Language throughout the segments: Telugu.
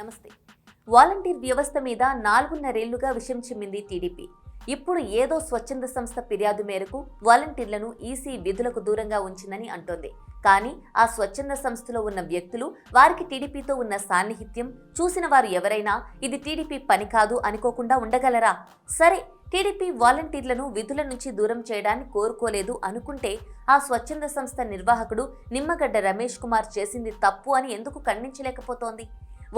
నమస్తే. వాలంటీర్ వ్యవస్థ మీద నాలుగున్నరేళ్ళుగా విషం చిమ్మింది టీడీపీ. ఇప్పుడు ఏదో స్వచ్ఛంద సంస్థ ఫిర్యాదు మేరకు వాలంటీర్లను ఈసీ విధులకు దూరంగా ఉంచిందని అంటోంది. కానీ ఆ స్వచ్ఛంద సంస్థలో ఉన్న వ్యక్తులు వారికి టీడీపీతో ఉన్న సాన్నిహిత్యం చూసిన వారు ఎవరైనా ఇది టీడీపీ పని కాదు అనుకోకుండా ఉండగలరా? సరే టీడీపీ వాలంటీర్లను విధుల నుంచి దూరం చేయడాన్ని కోరుకోలేదు అనుకుంటే ఆ స్వచ్ఛంద సంస్థ నిర్వాహకుడు నిమ్మగడ్డ రమేష్ కుమార్ చేసింది తప్పు అని ఎందుకు ఖండించలేకపోతోంది?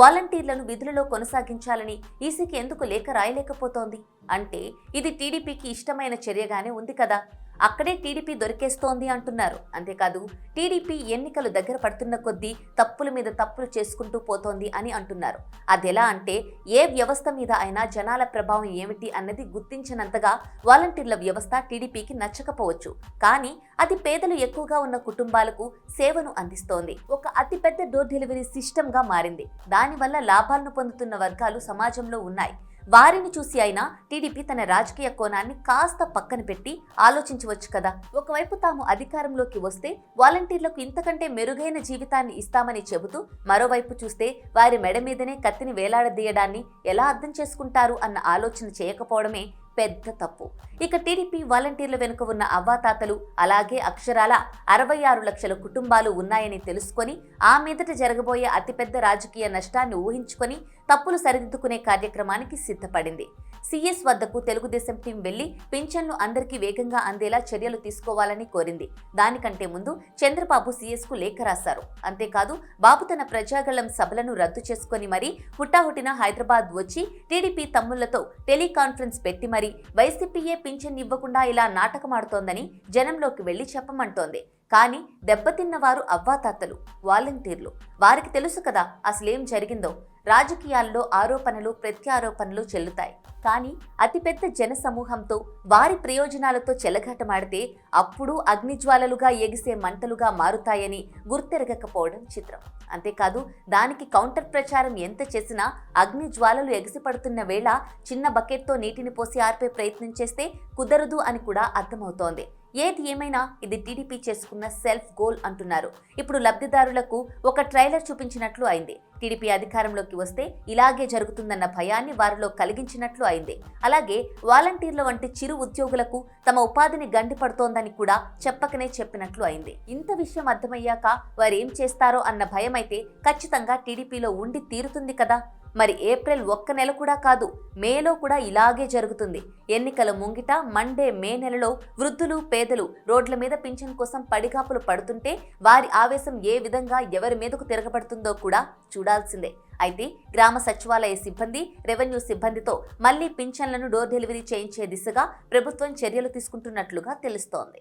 వాలంటీర్లను విధులలో కొనసాగించాలని ఈసీకి ఎందుకు లేఖ రాయలేకపోతోంది? అంటే ఇది టీడీపీకి ఇష్టమైన చర్యగానే ఉంది కదా. అక్కడే టీడీపీ దొరికేస్తోంది అంటున్నారు. అంతేకాదు టీడీపీ ఎన్నికలు దగ్గర పడుతున్న కొద్దీ తప్పుల మీద తప్పులు చేసుకుంటూ పోతోంది అని అంటున్నారు. అదెలా అంటే ఏ వ్యవస్థ మీద అయినా జనాల ప్రభావం ఏమిటి అన్నది గుర్తించినంతగా వాలంటీర్ల వ్యవస్థ టీడీపీకి నచ్చకపోవచ్చు. కానీ అది పేదలు ఎక్కువగా ఉన్న కుటుంబాలకు సేవను అందిస్తోంది. ఒక అతిపెద్ద డోర్ డెలివరీ సిస్టమ్గా మారింది. దానివల్ల లాభాలను పొందుతున్న వర్గాలు సమాజంలో ఉన్నాయి. వారిని చూసి అయినా టీడీపీ తన రాజకీయ కోణాన్ని కాస్త పక్కన పెట్టి ఆలోచించవచ్చు కదా. ఒకవైపు తాము అధికారంలోకి వస్తే వాలంటీర్లకు ఇంతకంటే మెరుగైన జీవితాన్ని ఇస్తామని చెబుతూ మరోవైపు చూస్తే వారి మెడ మీదనే కత్తిని వేలాడదీయడాన్ని ఎలా అర్థం చేసుకుంటారు అన్న ఆలోచన చేయకపోవడమే పెద్ద తప్పు. ఇక టీడీపీ వాలంటీర్ల వెనుక ఉన్న అవ్వాతాతలు అలాగే అక్షరాల అరవై ఆరు లక్షల కుటుంబాలు ఉన్నాయని తెలుసుకొని ఆ మీదట జరగబోయే అతిపెద్ద రాజకీయ నష్టాన్ని ఊహించుకొని తప్పులు సరిదిద్దుకునే కార్యక్రమానికి సిద్ధపడింది. సీఎస్ వద్దకు తెలుగుదేశం టీం వెళ్ళి పింఛన్లు అందరికీ వేగంగా అందేలా చర్యలు తీసుకోవాలని కోరింది. దానికంటే ముందు చంద్రబాబు సిఎస్కు లేఖ రాశారు. అంతేకాదు బాబు తన ప్రజాగళం సభలను రద్దు చేసుకుని మరీ హుటాహుటిన హైదరాబాద్ వచ్చి టీడీపీ తమ్ముళ్ళతో టెలికాన్ఫరెన్స్ పెట్టి మరి వైసీపీయే పింఛన్ ఇవ్వకుండా ఇలా నాటకమాడుతోందని జనంలోకి వెళ్ళి చెప్పమంటోంది. కానీ దెబ్బతిన్న వారు అవ్వాతాతలు వాలంటీర్లు. వారికి తెలుసు కదా అసలేం జరిగిందో. రాజకీయాల్లో ఆరోపణలు ప్రత్యారోపణలు చెల్లుతాయి. కానీ అతిపెద్ద జన సమూహంతో వారి ప్రయోజనాలతో చెలగాటమాడితే అప్పుడు అగ్నిజ్వాలలుగా ఎగిసే మంటలుగా మారుతాయని గుర్తెరగకపోవడం చిత్రం. అంతేకాదు దానికి కౌంటర్ ప్రచారం ఎంత చేసినా అగ్ని జ్వాలలు ఎగిసిపడుతున్న వేళ చిన్న బకెట్తో నీటిని పోసి ఆర్పే ప్రయత్నం చేస్తే కుదరదు అని కూడా అర్థమవుతోంది. ఏది ఏమైనా ఇది టీడీపీ చేసుకున్న సెల్ఫ్ గోల్ అంటున్నారు. ఇప్పుడు లబ్ధిదారులకు ఒక ట్రైలర్ చూపించినట్లు అయింది. టీడీపీ అధికారంలోకి వస్తే ఇలాగే జరుగుతుందన్న భయాన్ని వారిలో కలిగించినట్లు అయింది. అలాగే వాలంటీర్ల వంటి చిరు ఉద్యోగులకు తమ ఉపాధిని గండిపడుతోందని కూడా చెప్పకనే చెప్పినట్లు అయింది. ఇంత విషయం అర్థమయ్యాక వారు ఏం చేస్తారో అన్న భయం అయితే ఖచ్చితంగా టీడీపీలో ఉండి తీరుతుంది కదా. మరి ఏప్రిల్ ఒక్క నెల కూడా కాదు మేలో కూడా ఇలాగే జరుగుతుంది. ఎన్నికల ముంగిట మండే మే నెలలో వృద్ధులు పేదలు రోడ్ల మీద పింఛన్ కోసం పడిగాపులు పడుతుంటే వారి ఆవేశం ఏ విధంగా ఎవరి మీదకు తిరగబడుతుందో కూడా చూడాల్సిందే. అయితే గ్రామ సచివాలయ సిబ్బంది రెవెన్యూ సిబ్బందితో మళ్ళీ పింఛన్లను డోర్ డెలివరీ చేయించే దిశగా ప్రభుత్వం చర్యలు తీసుకుంటున్నట్లుగా తెలుస్తోంది.